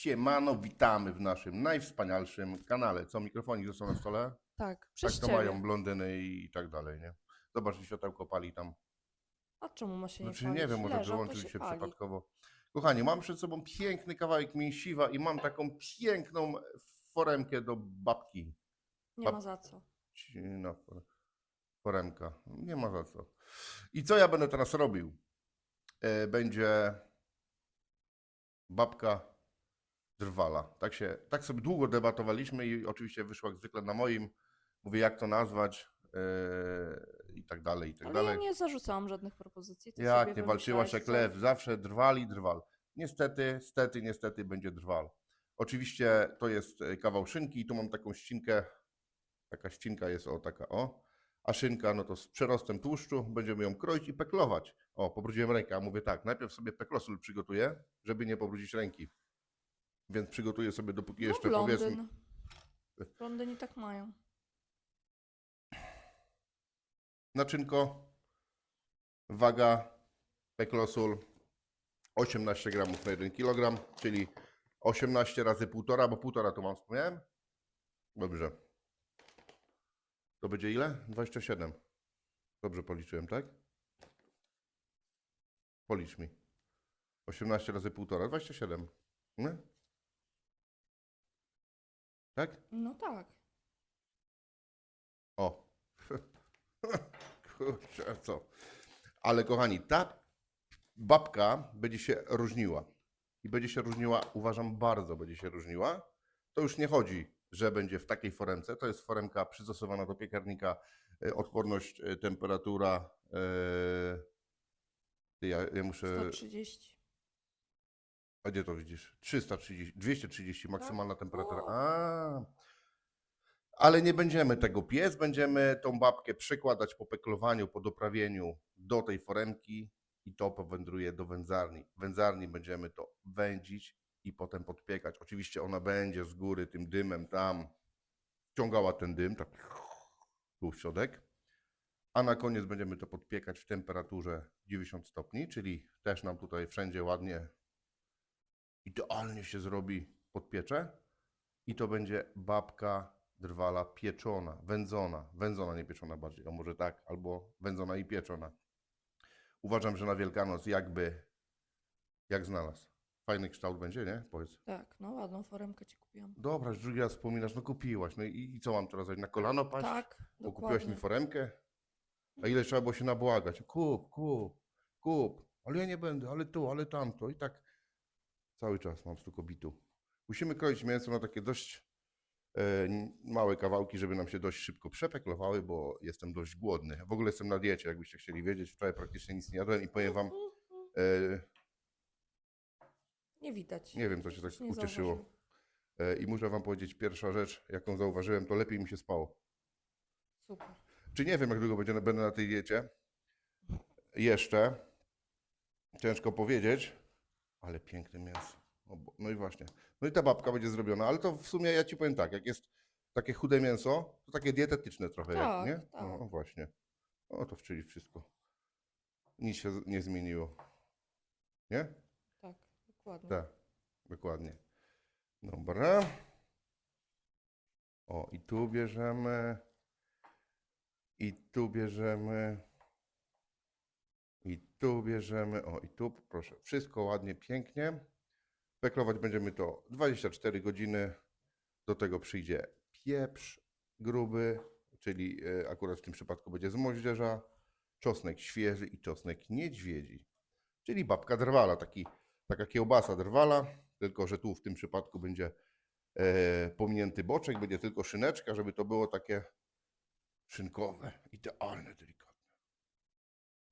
Siemano, witamy w naszym najwspanialszym kanale. Co, mikrofonik został na stole? Tak, przez tak to ciebie. mają blondyny i tak dalej, nie? Zobacz, że światełko pali tam. A czemu ma się nie Znaczy palić? nie wiem, może to wyłączyli się pali. przypadkowo. Kochani, mam przed sobą piękny kawałek mięsiwa i mam taką piękną foremkę do babki. Nie ma za co. For- foremka. Nie ma za co. I co ja będę teraz robił? E, Będzie babka drwala. Tak, się, tak sobie długo debatowaliśmy i oczywiście wyszło jak zwykle na moim. Mówię, jak to nazwać e, i tak dalej, i tak Ale dalej. ja nie zarzucałam żadnych propozycji. Ty Jak ty walczyłaś jak lew, zawsze drwal i drwal. Niestety, stety, niestety będzie drwal. Oczywiście to jest e, kawał szynki i tu mam taką ścinkę, taka ścinka jest o taka o, a szynka no to z przerostem tłuszczu, będziemy ją kroić i peklować. O, pobrudziłem rękę, a mówię tak, najpierw sobie peklosul przygotuję, żeby nie pobrudzić ręki. Więc przygotuję sobie dopóki No, jeszcze powiedzmy... Londyn. Londyni tak mają. Naczynko, waga, peklosul 18 gramów na 1 kg, czyli 18 razy 1,5, bo 1,5 to mam, wspomniałem? Dobrze. To będzie ile? 27. Dobrze policzyłem, tak? Policz mi. 18 razy 1,5, 27. Nie? Tak? No tak. O. Kurczę, co? Ale kochani, ta babka będzie się różniła. I będzie się różniła, uważam, bardzo będzie się różniła. To już nie chodzi, że będzie w takiej foremce. To jest foremka przystosowana do piekarnika. e, Odporność, e, temperatura. ty, Ja, ja muszę. 130. A gdzie to widzisz? 330, 230 maksymalna temperatura. A. Ale nie będziemy tego piec, będziemy tą babkę przekładać po peklowaniu, po doprawieniu do tej foremki i to powędruje do wędzarni. W wędzarni będziemy to wędzić i potem podpiekać. Oczywiście ona będzie z góry tym dymem tam ciągała ten dym, tak tu w środek. A na koniec będziemy to podpiekać w temperaturze 90 stopni, czyli też nam tutaj wszędzie ładnie idealnie się zrobi podpiecze i to będzie babka drwala pieczona, wędzona, wędzona, nie pieczona bardziej, a może tak, albo wędzona i pieczona. Uważam, że na Wielkanoc jakby, jak znalazł. Fajny kształt będzie, nie? Powiedz. Tak, no ładną foremkę ci kupiłam. Dobra, już drugi raz wspominasz, no kupiłaś, no i, i co mam teraz zrobić? Na kolano paść? Tak, Bo kupiłaś mi foremkę? A ile trzeba było się nabłagać? Kup, kup, kup. Ale ja nie będę, ale tu, ale tamto. I tak cały czas mam stu kobitu. Musimy kroić mięso na takie dość e, małe kawałki, żeby nam się dość szybko przepeklowały, bo jestem dość głodny. W ogóle jestem na diecie, jakbyście chcieli wiedzieć. Wczoraj praktycznie nic nie jadłem i powiem wam, e, Nie widać. nie wiem, co się tak nie ucieszyło. E, I muszę wam powiedzieć, pierwsza rzecz, jaką zauważyłem, to lepiej mi się spało. Super. Czy nie wiem, jak długo będzie, będę na tej diecie. Jeszcze. Ciężko powiedzieć, ale piękne mięso. O Bo- No i właśnie. No i ta babka będzie zrobiona, ale to w sumie ja ci powiem tak, jak jest takie chude mięso, to takie dietetyczne trochę, Tak, jak, nie? tak. No właśnie. O, to wczyli wszystko. Nic się z- nie zmieniło. Nie? Tak, dokładnie. Tak, dokładnie. Dobra. O, i tu bierzemy. I tu bierzemy. I tu bierzemy. O, i tu, proszę. Wszystko ładnie, pięknie. Peklować będziemy to 24 godziny. Do tego przyjdzie pieprz gruby, czyli e, akurat w tym przypadku będzie z moździerza, czosnek świeży i czosnek niedźwiedzi. Czyli babka drwala, taki taka kiełbasa drwala, tylko że tu w tym przypadku będzie e, pominięty boczek, będzie tylko szyneczka, żeby to było takie szynkowe, idealne, delikatne.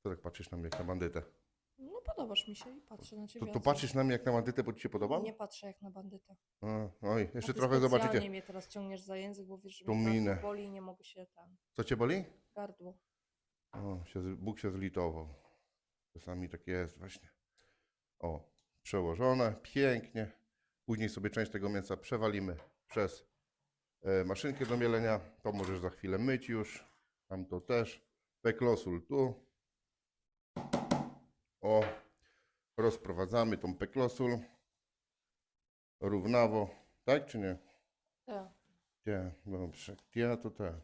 Co tak patrzysz na mnie jak na bandytę? No podobasz mi się i patrzę na ciebie. To, to patrzysz na mnie jak na bandytę, bo ci się podoba? Nie patrzę jak na bandytę. A, oj, jeszcze trochę zobaczycie. mnie teraz ciągniesz za język, bo wiesz, że Tą mnie gardło minę. boli i nie mogę się tam... Co cię boli? Gardło. O, się, z- Bóg się zlitował. Czasami tak jest właśnie. O, przełożone, pięknie. Później sobie część tego mięsa przewalimy przez e, maszynkę do mielenia. To możesz za chwilę myć już. Tam to też. Peklosul tu. O, rozprowadzamy tą peklosul. równawo, tak czy nie? Tak. Nie, dobrze. Ja to tak.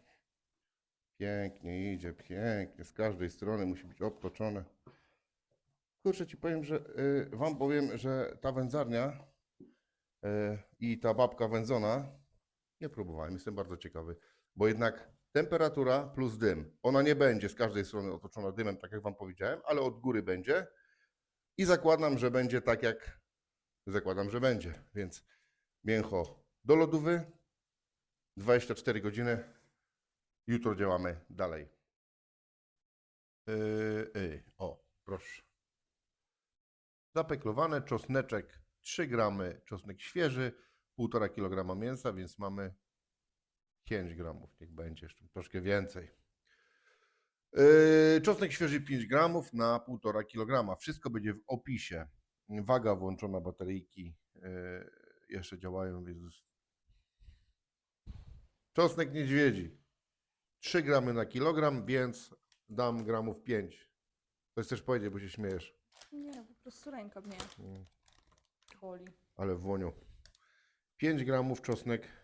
Pięknie idzie, pięknie. Z każdej strony musi być obtoczone. Kurczę, ci powiem, że y, wam powiem, że ta wędzarnia y, i ta babka wędzona, nie próbowałem, jestem bardzo ciekawy, bo jednak temperatura plus dym, ona nie będzie z każdej strony otoczona dymem, tak jak wam powiedziałem, ale od góry będzie i zakładam, że będzie tak jak zakładam, że będzie, więc mięcho do lodówy, 24 godziny. Jutro działamy dalej. Yy, yy, o, proszę. Zapeklowane, czosneczek 3 gramy, czosnek świeży, 1,5 kg mięsa, więc mamy 5 gramów, niech będzie jeszcze troszkę więcej. Yy, czosnek świeży 5 gramów na 1,5 kg. Wszystko będzie w opisie. Waga włączona, bateryjki yy, jeszcze działają, więc Czosnek niedźwiedzi. 3 gramy na kilogram, więc dam gramów 5. Coś chcesz powiedzieć, bo się śmiejesz. Nie, po prostu ręka mnie Mm, boli. Ale w łoniu. 5 gramów czosnek.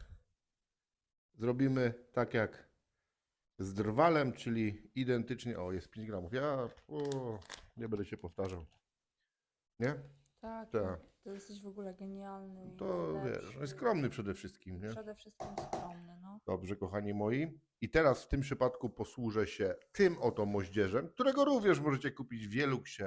Zrobimy tak jak z drwalem, czyli identycznie. O, jest 5 gramów. Ja o, nie będę się powtarzał. Nie? Tak, Tak. to jesteś w ogóle genialny. i To najlepszy. wiesz, no jest skromny przede wszystkim, nie? Przede wszystkim skromny, no. Dobrze, kochani moi. I teraz w tym przypadku posłużę się tym oto moździerzem, którego również możecie kupić w Wieluksie.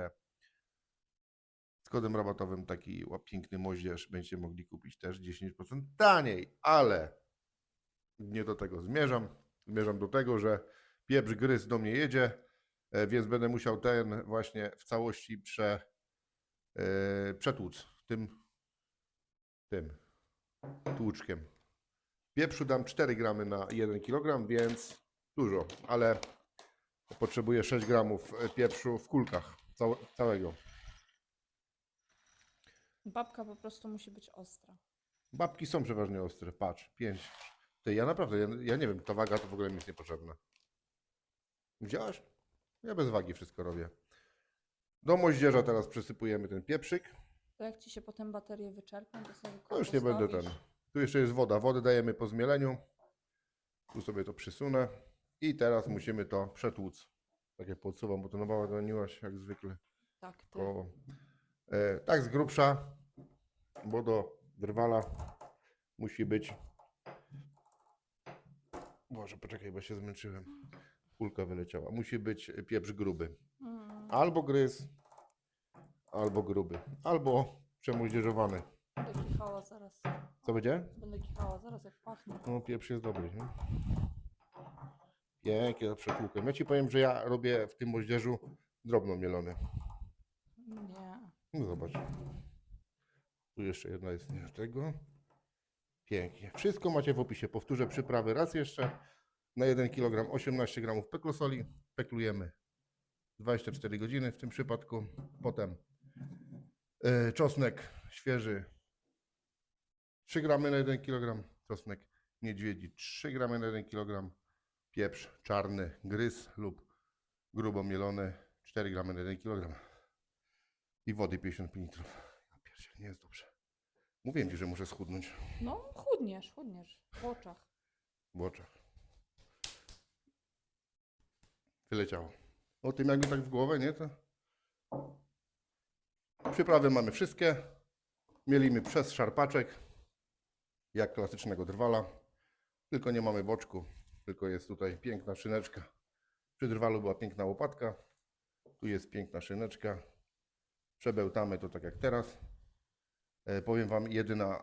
Z kodem rabatowym taki ła- piękny moździerz będziecie mogli kupić też 10% taniej, ale nie do tego zmierzam. Zmierzam do tego, że pieprz gryz do mnie jedzie, e, więc będę musiał ten właśnie w całości prze, e, przetłuc tym, tym tłuczkiem. Pieprzu dam 4 gramy na 1 kg, więc dużo, ale potrzebuję 6 gramów e, pieprzu w kulkach całe, całego. Babka po prostu musi być ostra. Babki są przeważnie ostre, patrz, 5. Ty, ja naprawdę, ja, ja nie wiem, ta waga to w ogóle mi jest niepotrzebna. Widziałaś? Ja bez wagi wszystko robię. Do moździerza teraz przesypujemy ten pieprzyk. To jak ci się potem baterie wyczerpną, to sobie No już nie będę ten. Tu jeszcze jest woda. Wodę dajemy po zmieleniu. Tu sobie to przysunę. I teraz musimy to przetłuc. Tak jak podsuwam, bo to nowa goniłaś jak zwykle. Tak, ty. Koło. E, tak z grubsza, bo do drwala musi być. Boże, poczekaj, bo się zmęczyłem. Kulka wyleciała. Musi być pieprz gruby. Albo gryz, albo gruby. Albo przemoździerzowany. Będę kichała zaraz. Co będzie? Będę kichała zaraz, jak pachnie. No, pieprz jest dobry, nie? Pięknie za przepłukiem. Ja ci powiem, że ja robię w tym moździerzu drobno mielone. Nie. No zobacz. Tu jeszcze jedna jest nie tego. Pięknie. Wszystko macie w opisie. Powtórzę przyprawy raz jeszcze. Na 1 kg 18 g peklosoli. Peklujemy 24 godziny w tym przypadku. Potem e, czosnek świeży 3 g na 1 kg. Czosnek niedźwiedzi 3 g na 1 kg. Pieprz czarny gryz lub grubo mielony 4 g na 1 kg. I wody 55 litrów. Ja pierdzielę, nie jest dobrze. Mówiłem ci, że muszę schudnąć No, chudniesz, chudniesz. W oczach. w oczach. Wyleciało. O tym jakby tak w głowę, nie? To... Przyprawy mamy wszystkie. Mielimy przez szarpaczek, jak klasycznego drwala. Tylko nie mamy boczku, tylko jest tutaj piękna szyneczka. Przy drwalu była piękna łopatka. Tu jest piękna szyneczka. Przebełtamy to tak jak teraz. E, Powiem Wam, jedyna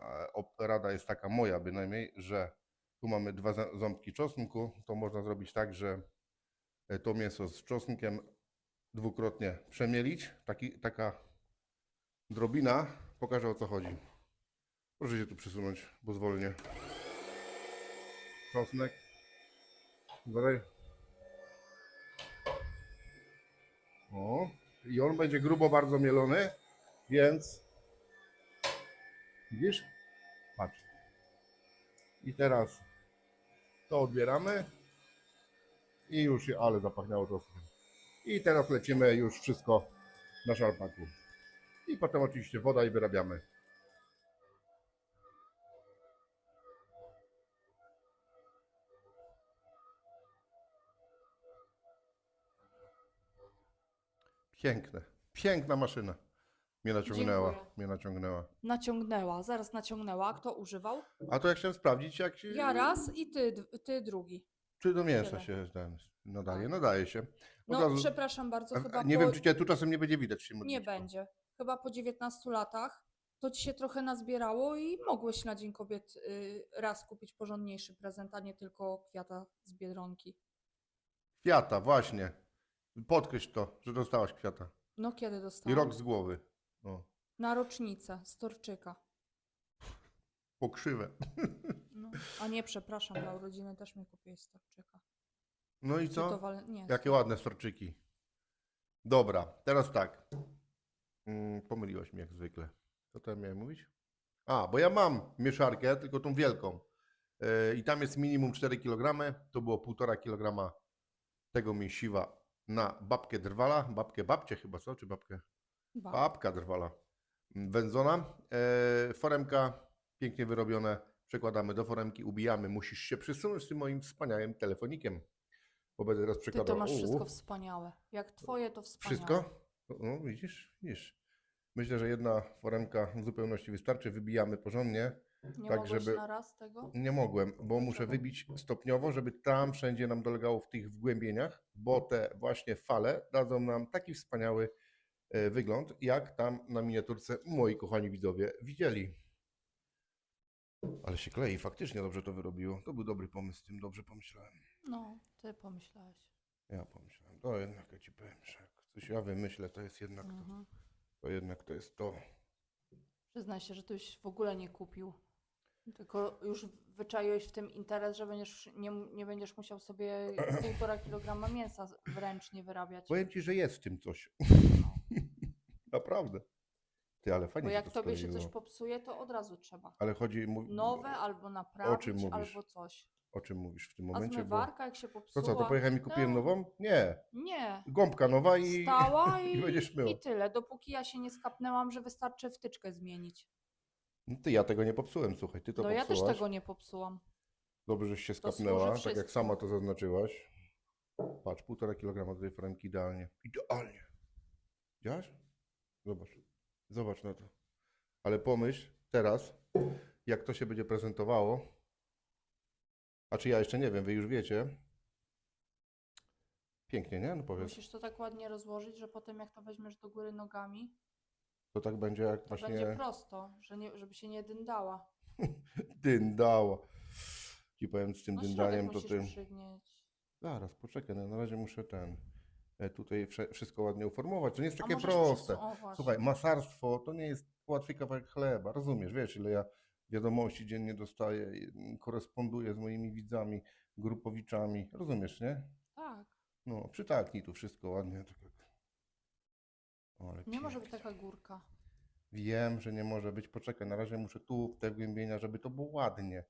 e, rada jest taka moja bynajmniej, że tu mamy dwa ząbki czosnku. To można zrobić tak, że e, to mięso z czosnkiem dwukrotnie przemielić. Taki, taka drobina pokaże o co chodzi. Proszę się tu przysunąć pozwolnie. Czosnek. Dalej. O. I on będzie grubo bardzo mielony, więc Widzisz? Patrz. I teraz to odbieramy. I już, ale zapachniało to. I teraz lecimy już wszystko na szarpaku. I potem oczywiście woda i wyrabiamy. Piękne, piękna maszyna. Mnie naciągnęła. Dziękuję. Mnie naciągnęła. Naciągnęła, zaraz naciągnęła. Kto używał? A to ja chciałem sprawdzić, jak się. Ja raz i ty, d- ty drugi. Czy do mięsa się ten nadaje? Tak. Nadaje się. Od No, razu- przepraszam bardzo, A- chyba a nie po... wiem, czy cię tu czasem nie będzie widać. się Nie modliczką. będzie. Chyba po 19 latach to ci się trochę nazbierało i mogłeś na Dzień Kobiet y, raz kupić porządniejszy prezent, a nie tylko kwiata z Biedronki. Kwiata, właśnie. Podkreśl to, że dostałaś kwiata. No kiedy I dostałam? rok z głowy. O, Na rocznicę z Torczyka. pokrzywe. No. A nie, przepraszam, dla urodziny też mi kupiłeś z Torczyka. No i Czy co? wal... Nie. Jakie ładne storczyki. Dobra, teraz tak. Mm, pomyliłaś mnie jak zwykle. Co tam miałem mówić? A, bo ja mam mieszarkę, tylko tą wielką. Yy, I tam jest minimum 4 kg. To było 1,5 kg tego mięsiwa na babkę drwala. Babkę babcie chyba, co? Czy babkę? Ba. Babka drwala. Wędzona. E, foremka pięknie wyrobione. Przekładamy do foremki, ubijamy. Musisz się przysunąć z tym moim wspaniałym telefonikiem. Bo będę teraz Ty przekładał. to masz U, wszystko wspaniałe. Jak twoje, to wspaniałe. Wszystko? No, widzisz? Widzisz. Myślę, że jedna foremka w zupełności wystarczy. Wybijamy porządnie. Nie tak, żeby- na raz tego? Nie mogłem, bo muszę wybić stopniowo, żeby tam wszędzie nam dolegało w tych wgłębieniach, bo te właśnie fale dadzą nam taki wspaniały wygląd, jak tam na miniaturce moi kochani widzowie widzieli. Ale się klei, faktycznie dobrze to wyrobiło. To był dobry pomysł, z tym dobrze pomyślałem. No, ty pomyślałeś. Ja pomyślałem, to jednak ja ci powiem, że jak coś ja wymyślę, to jest jednak to, Mhm. to jednak to jest to. Przyznaj się, że tyś w ogóle nie kupił. Tylko już wyczaiłeś w tym interes, że będziesz, nie, nie będziesz musiał sobie półtora kilograma mięsa z- wręcznie wyrabiać. Powiem ci, że jest w tym coś. No. Naprawdę. Ty, ale fajnie Bo jak to tobie się skleiło. coś popsuje, to od razu trzeba. Ale chodzi... mu- Nowe albo naprawić, mówisz? albo coś. O czym mówisz w tym A momencie? Bo... zmywarka jak się To popsuła... co, to pojechałem i kupiłem to- nową? Nie. Nie. Gąbka nowa i... Stała i i, będziesz myła. i tyle. Dopóki ja się nie skapnęłam, że wystarczy wtyczkę zmienić. No Ty, ja tego nie popsułem, słuchaj, ty to No ja popsułaś. też tego nie popsułam. Dobrze, żeś się To skapnęła, tak jak sama to zaznaczyłaś. Patrz, półtora kilograma tej foremki idealnie. Idealnie. Widziałaś? Zobacz. Zobacz na to. Ale pomyśl teraz, jak to się będzie prezentowało. A czy ja jeszcze nie wiem, wy już wiecie. Pięknie, nie? No powiedz. Musisz to tak ładnie rozłożyć, że potem jak to weźmiesz do góry nogami, To tak będzie jak to właśnie będzie prosto, że nie, żeby się nie dyndała. dyndała. Ci powiem z tym No dyndaniem, to musisz ty... przygnieć. Zaraz, poczekaj, no na razie muszę ten... e, Tutaj wszystko ładnie uformować. To nie jest takie proste. Słuchaj, masarstwo to nie jest łatwy kawałek chleba, rozumiesz, wiesz, ile ja wiadomości dziennie dostaję, i koresponduję z moimi widzami, grupowiczami, rozumiesz, nie? Tak. No, przytaknij tu wszystko ładnie. O, Nie może być taka górka. Wiem, że nie może być, poczekaj, na razie muszę tu w te wgłębienia, żeby to było ładnie,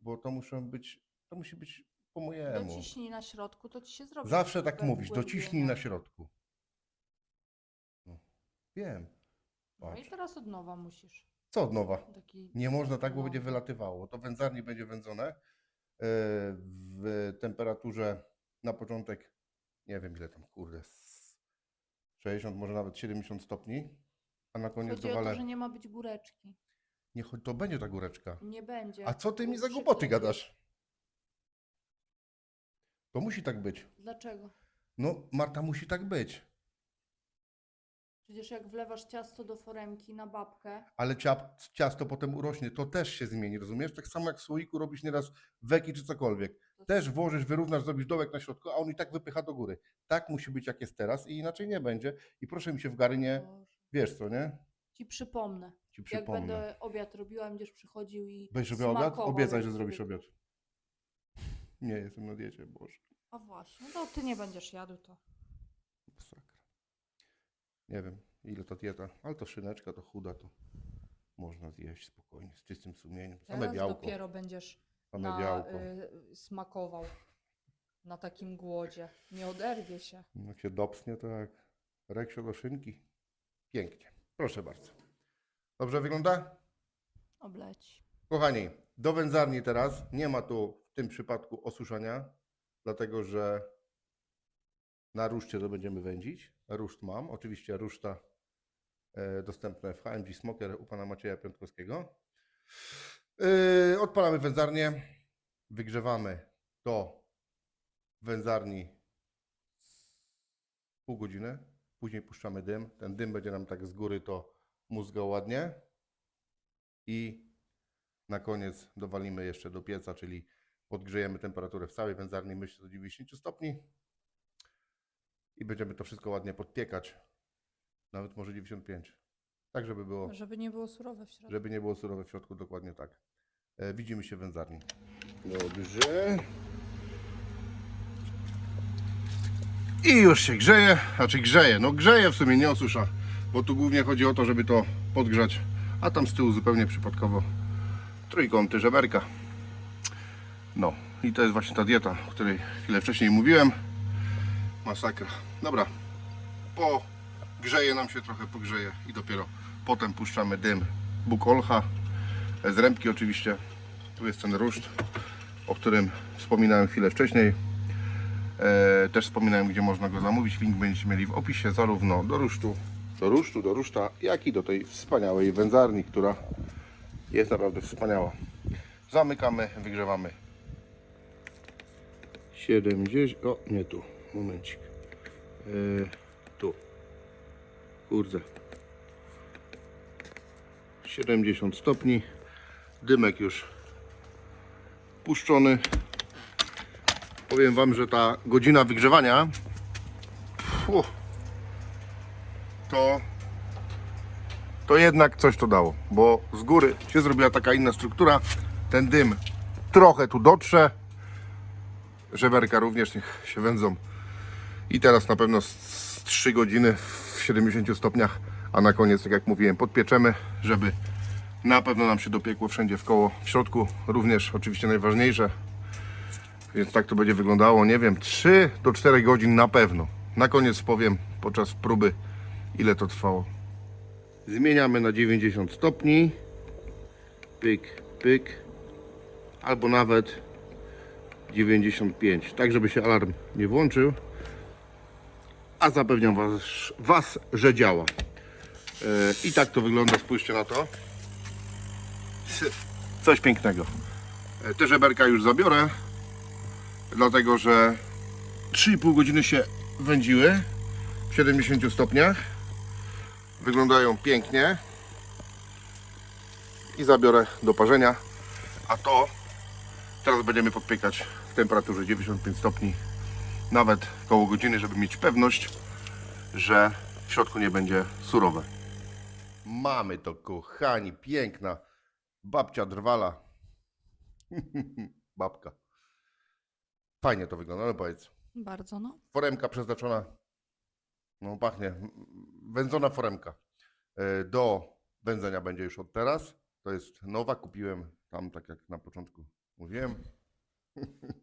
bo to muszą być, to musi być po mojemu. Dociśnij na środku, to ci się zrobi. Zawsze tak mówisz, dociśnij na środku. No, wiem. No i Patrz. teraz od nowa musisz. Co od nowa? Taki... Nie można tak, bo No. będzie wylatywało. To wędzarni będzie wędzone e, w temperaturze na początek, nie wiem ile tam, kurde, z 60, może nawet 70 stopni, a na koniec Chodzi o to, dowalę. że nie ma być góreczki. Nie, to będzie ta góreczka. Nie będzie. A co ty mi za głupoty gadasz? To musi tak być. Dlaczego? No, Marta, musi tak być. Przecież jak wlewasz ciasto do foremki na babkę, Ale ciap, ciasto potem urośnie, to też się zmieni, rozumiesz? Tak samo jak w słoiku robisz nieraz weki czy cokolwiek. Też włożysz, wyrównasz, zrobisz dołek na środku, a on i tak wypycha do góry. Tak musi być jak jest teraz i inaczej nie będzie. I proszę mi się w gary nie, Boże. wiesz co, nie? Ci przypomnę. Ci Jak przypomnę. będę obiad robiła, będziesz przychodził i Będziesz robiła obiad? smakował, Obiecaj, jak że zrobisz sobie- obiad. Nie, jestem na diecie, Boże. A właśnie, no to ty nie będziesz jadł to. Masakra. Nie wiem, ile to dieta, ale to szyneczka, to chuda, to można zjeść spokojnie, z czystym sumieniem. Same Teraz białko, dopiero będziesz same na, białko. y, smakował na takim głodzie. Nie oderwie się. Jak się dopsnie, to jak reksio do szynki. Pięknie. Proszę bardzo. Dobrze wygląda? Obleci. Kochani, do wędzarni teraz. Nie ma tu tym przypadku osuszania, dlatego że Na ruszcie to będziemy wędzić. Ruszt mam. Oczywiście ruszta e, dostępne w HMG Smoker u pana Macieja Piątkowskiego. Yy, odpalamy wędzarnię. Wygrzewamy w wędzarni pół godziny. Później puszczamy dym. Ten dym będzie nam tak z góry to mózga ładnie. I na koniec dowalimy jeszcze do pieca, czyli podgrzejemy temperaturę w całej wędzarni myślę do 90 stopni. I będziemy to wszystko ładnie podpiekać. Nawet może 95. Tak, żeby było, Żeby nie było surowe w środku. żeby nie było surowe w środku, dokładnie tak. E, widzimy się w wędzarni. Dobrze. I już się grzeje, znaczy grzeje, no grzeje w sumie, nie osusza, bo tu głównie chodzi o to, żeby to podgrzać, a tam z tyłu zupełnie przypadkowo trójkąty żeberka. No i to jest właśnie ta dieta, o której chwilę wcześniej mówiłem. Masakra. Dobra, po grzeje nam się trochę pogrzeje i dopiero potem puszczamy dym bukolcha, z rębki oczywiście. Tu jest ten ruszt, o którym wspominałem chwilę wcześniej. E, też wspominałem, gdzie można go zamówić. Link będziecie mieli w opisie zarówno do rusztu, do rusztu, do ruszta, jak i do tej wspaniałej wędzarni, która jest naprawdę wspaniała. Zamykamy, wygrzewamy. 70, o nie tu, momencik. E, tu. Kurde. 70 stopni. Dymek już puszczony. Powiem Wam, że ta godzina wygrzewania fu, to to jednak coś to dało, bo z góry się zrobiła taka inna struktura. Ten dym trochę tu dotrze. Żeberka również niech się wędzą. I teraz na pewno z- z 3 godziny w 70 stopniach, a na koniec, tak jak mówiłem, podpieczemy, żeby na pewno nam się dopiekło wszędzie w koło. W środku również oczywiście najważniejsze, więc tak to będzie wyglądało, nie wiem, 3 do 4 godzin na pewno. Na koniec powiem podczas próby, ile to trwało. Zmieniamy na 90 stopni. Pyk, pyk. Albo nawet 95. Tak, żeby się alarm nie włączył. A zapewniam Was, was że działa. E, I tak to wygląda, spójrzcie na to. Coś pięknego. E, Te żeberka już zabiorę, dlatego że 3,5 godziny się wędziły w 70 stopniach. Wyglądają pięknie. I zabiorę do parzenia. A to teraz będziemy podpiekać temperaturze 95 stopni. Nawet koło godziny, żeby mieć pewność, że w środku nie będzie surowe. Mamy to, kochani, piękna babcia drwala. Babka. Fajnie to wygląda, ale powiedz. Bardzo, no. Foremka przeznaczona, no pachnie, wędzona foremka. E, Do wędzenia będzie już od teraz. To jest nowa, kupiłem tam, tak jak na początku mówiłem.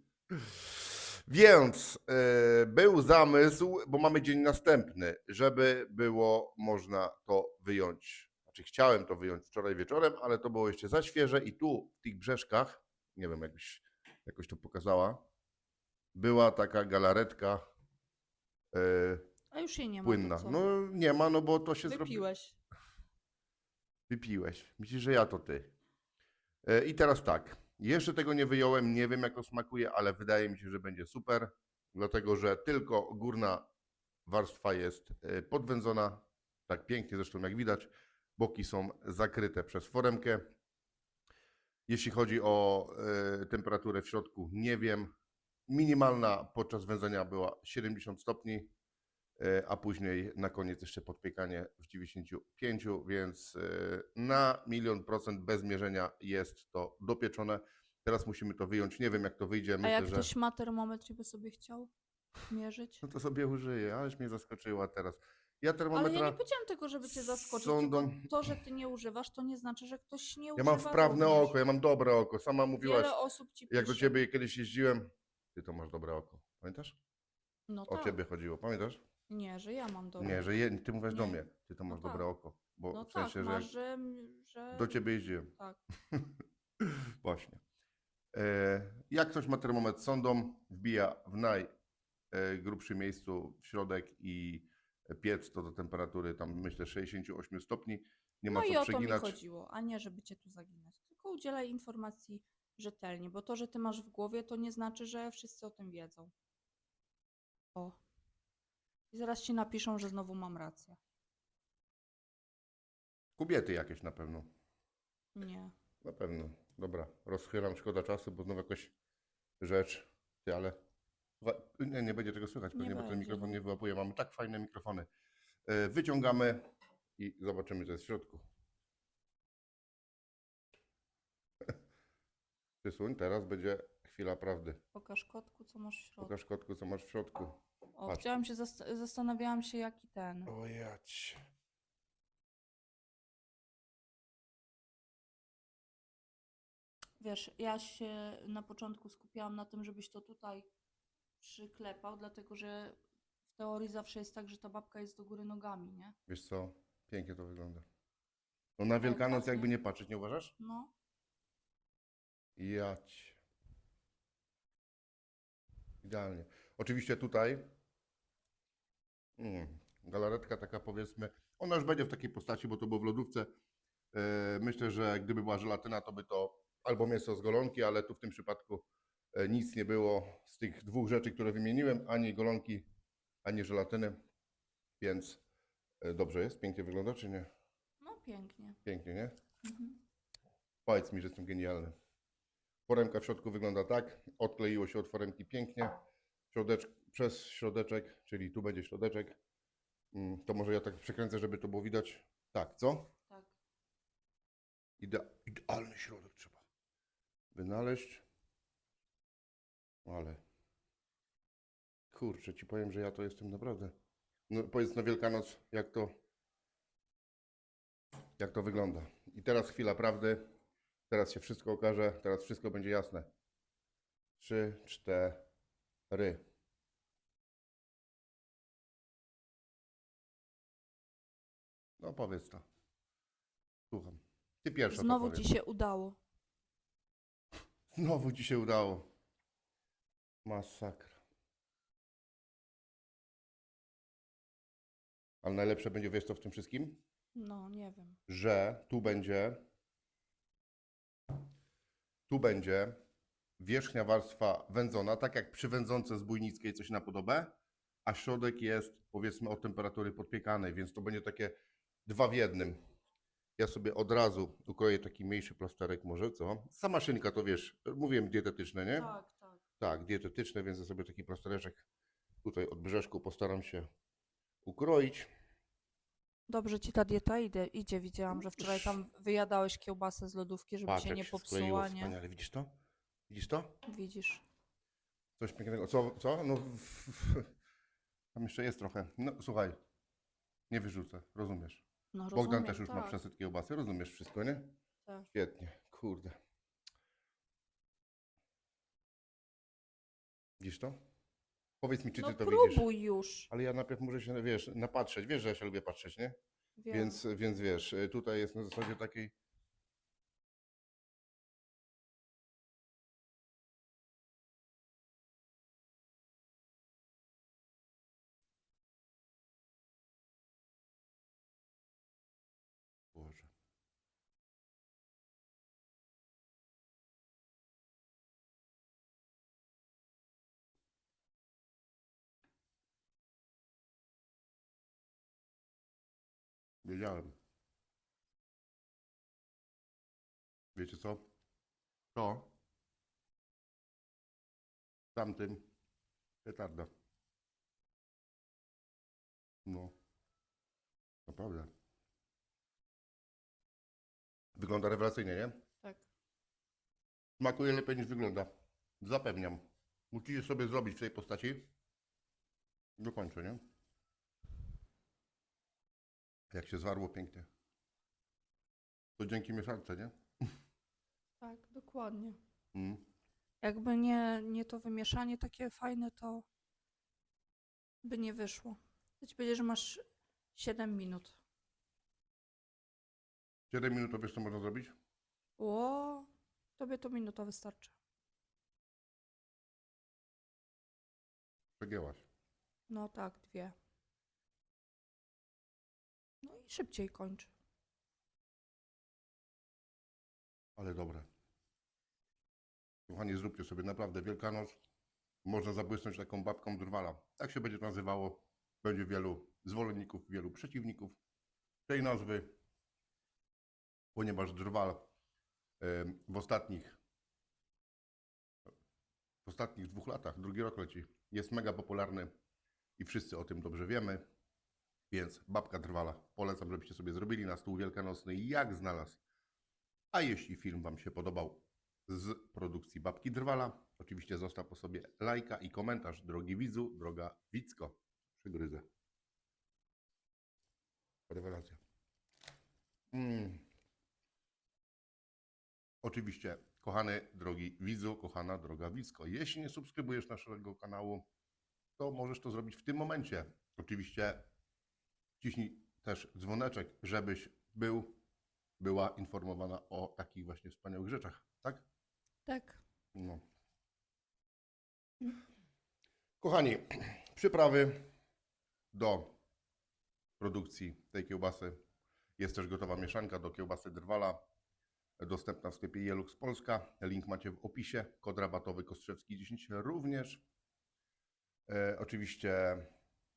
Więc e, był zamysł, bo mamy dzień następny, żeby było można to wyjąć. Znaczy chciałem to wyjąć wczoraj wieczorem, ale to było jeszcze za świeże i tu w tych brzeszkach, nie wiem jakbyś jakoś to pokazała, była taka galaretka e, A już jej nie ma. płynna. Co? No nie ma, no bo to się zrobiło. Wypiłeś. Wypiłeś. Myślisz, że ja to ty. E, I teraz tak. Jeszcze tego nie wyjąłem, nie wiem jak to smakuje, ale wydaje mi się, że będzie super, dlatego że tylko górna warstwa jest e, podwędzona, tak pięknie zresztą jak widać. Boki są zakryte przez foremkę. Jeśli chodzi o e, temperaturę w środku, nie wiem. Minimalna podczas wędzenia była 70 stopni, a później na koniec jeszcze podpiekanie w 95, więc e, na milion procent bez mierzenia jest to dopieczone. Teraz musimy to wyjąć. Nie wiem jak to wyjdzie. A Myślę, jak że ktoś ma termometr i by sobie chciał mierzyć? no to sobie użyję, aleś mnie zaskoczyła teraz. Ja Ale termometra. ja nie powiedziałam tego, żeby cię zaskoczyć, sondą- tylko to, że ty nie używasz, to nie znaczy, że ktoś nie Ja używa mam wprawne również. oko, ja mam dobre oko. Sama mówiłaś, Wiele osób ci jak do pisze. ciebie kiedyś jeździłem. Ty to masz dobre oko. Pamiętasz? No O tak. ciebie chodziło, pamiętasz? Nie, że ja mam dobre. Nie, że je, ty mówisz do Nie. mnie. Ty to No masz tak. dobre oko. Bo No w tak, że masz, że, że... do ciebie jeździłem. Tak. Właśnie. E, jak ktoś ma termometr sondą, wbija w naj e, grubszym miejscu w środek i piec to do temperatury tam myślę 68 stopni. Nie ma No i co o to mi przeginać. chodziło, a nie żeby cię tu zaginać. Tylko udzielaj informacji rzetelnie, bo to, że ty masz w głowie, to nie znaczy, że wszyscy o tym wiedzą. O. I zaraz ci napiszą, że znowu mam rację. Kobiety jakieś na pewno. Nie. Na pewno. Dobra, rozchylam, szkoda czasu, bo znowu jakaś rzecz. Ty, ale... Słuchaj, Nie, nie będzie tego słychać Nie pewnie, bo ten będzie, mikrofon nie wyłapuje. Mamy tak fajne mikrofony. E, Wyciągamy i zobaczymy, co jest w środku. Przysuń, teraz będzie chwila prawdy. Pokaż kotku, co masz w środku. Pokaż kotku, co masz w środku. O, patrz. chciałam się, zast- zastanawiałam się, jaki ten. O jać. Wiesz, ja się na początku skupiałam na tym, żebyś to tutaj przyklepał, dlatego że w teorii zawsze jest tak, że ta babka jest do góry nogami, nie? Wiesz co? Pięknie to wygląda. No na Wielkanoc jakby nie patrzeć, nie uważasz? No. Jać. Idealnie. Oczywiście tutaj mm, galaretka taka powiedzmy, ona już będzie w takiej postaci, bo to było w lodówce. E, myślę, że gdyby była żelatyna, to by to albo mięso z golonki, ale tu w tym przypadku e, nic nie było z tych dwóch rzeczy, które wymieniłem, ani golonki, ani żelatyny, więc e, dobrze jest, pięknie wygląda, czy nie? No pięknie. Pięknie, nie? Mhm. Powiedz mi, że jestem genialny. Foremka w środku wygląda tak. Odkleiło się od foremki pięknie. Środecz, przez środeczek, czyli tu będzie środeczek. Mm, To może ja tak przekręcę, żeby to było widać. Tak, co? Tak. Ide, idealny środek trzeba wynaleźć. Ale kurczę, ci powiem, że ja to jestem naprawdę. No, powiedz na Wielkanoc, jak to jak to wygląda. I teraz chwila prawdy. Teraz się wszystko okaże, teraz wszystko będzie jasne. Trzy, cztery. No powiedz to. Słucham. Ty pierwsza to Znowu powiedz. ci się udało. Znowu ci się udało. Masakra. Ale najlepsze będzie, wiesz co w tym wszystkim? No, nie wiem. Że tu będzie tu będzie wierzchnia warstwa wędzona, tak jak przy wędzonce z Bujnickiej coś na podobę, a środek jest powiedzmy od temperatury podpiekanej, więc to będzie takie dwa w jednym. Ja sobie od razu ukroję taki mniejszy plasterek może, co? Sama szynka to wiesz, mówiłem dietetyczne, nie? Tak, tak. Tak, dietetyczne, więc ja sobie taki plastereczek tutaj od brzeszku postaram się ukroić. Dobrze ci ta dieta idzie, idzie. Widziałam, że wczoraj tam wyjadałeś kiełbasę z lodówki, żeby Patrz, się jak nie się skleiło popsuła, nie? wspaniale. Widzisz to? Widzisz to? Widzisz. Coś pięknego. Co? co? No, tam jeszcze jest trochę. No słuchaj, nie wyrzucę, rozumiesz. No Bogdan rozumiem, też już ma tak, przesyt kiełbasy, rozumiesz wszystko, nie? tak. Świetnie, kurde. Widzisz to? Powiedz mi, czy ty No to widzisz. próbuj już. Ale ja najpierw muszę się, wiesz, napatrzeć. Wiesz, że ja się lubię patrzeć, nie? Wiem. Więc, więc wiesz, y, tutaj jest na zasadzie takiej. Wiedziałem. Wiecie co? To tamtym petarda. No. Naprawdę. Wygląda rewelacyjnie, nie? Tak. Smakuje lepiej niż wygląda. Zapewniam. Musicie sobie zrobić w tej postaci. Dokończę, nie? Jak się zwarło pięknie. To dzięki mieszance, nie? Tak, dokładnie. Mm. Jakby nie, nie to wymieszanie takie fajne, to by nie wyszło. Ja ci powiedzieć, że masz 7 minut. 7 minut to wiesz co można zrobić? O, tobie to minuta wystarczy. Przegięłaś. No tak, dwie. Szybciej kończ. Ale dobre. Kochani, zróbcie sobie naprawdę Wielkanoc. Można zabłysnąć taką babką drwala. Tak się będzie to nazywało. Będzie wielu zwolenników, wielu przeciwników tej nazwy, ponieważ drwal w ostatnich w ostatnich dwóch latach, drugi rok leci, jest mega popularny i wszyscy o tym dobrze wiemy. Więc babka drwala. Polecam, żebyście sobie zrobili na stół wielkanocny jak znalazł. A jeśli film Wam się podobał z produkcji Babki Drwala, oczywiście zostaw po sobie lajka i komentarz. Drogi widzu, droga Wicko. Przygryzę. Rewelacja. Mm. Oczywiście, kochany drogi widzu, kochana droga Wicko, jeśli nie subskrybujesz naszego kanału, to możesz to zrobić w tym momencie. Oczywiście wciśnij też dzwoneczek, żebyś był była informowana o takich właśnie wspaniałych rzeczach, tak? Tak. No. Kochani, przyprawy do produkcji tej kiełbasy. Jest też gotowa mieszanka do kiełbasy drwala, dostępna w sklepie Jelux Polska. Link macie w opisie. Kod rabatowy Kostrzewski 10 również. E, oczywiście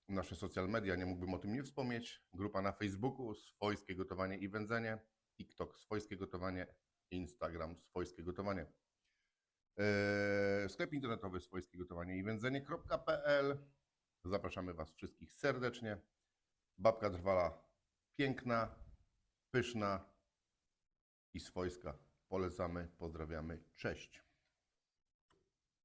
nasze social media, nie mógłbym o tym nie wspomnieć. Grupa na Facebooku, swojskie gotowanie i wędzenie. TikTok, swojskie gotowanie. Instagram, swojskie gotowanie. Eee, Sklep internetowy swojskie gotowanie i wędzenie.pl. Zapraszamy Was wszystkich serdecznie. Babka drwala piękna, pyszna i swojska. Polecamy, pozdrawiamy, cześć.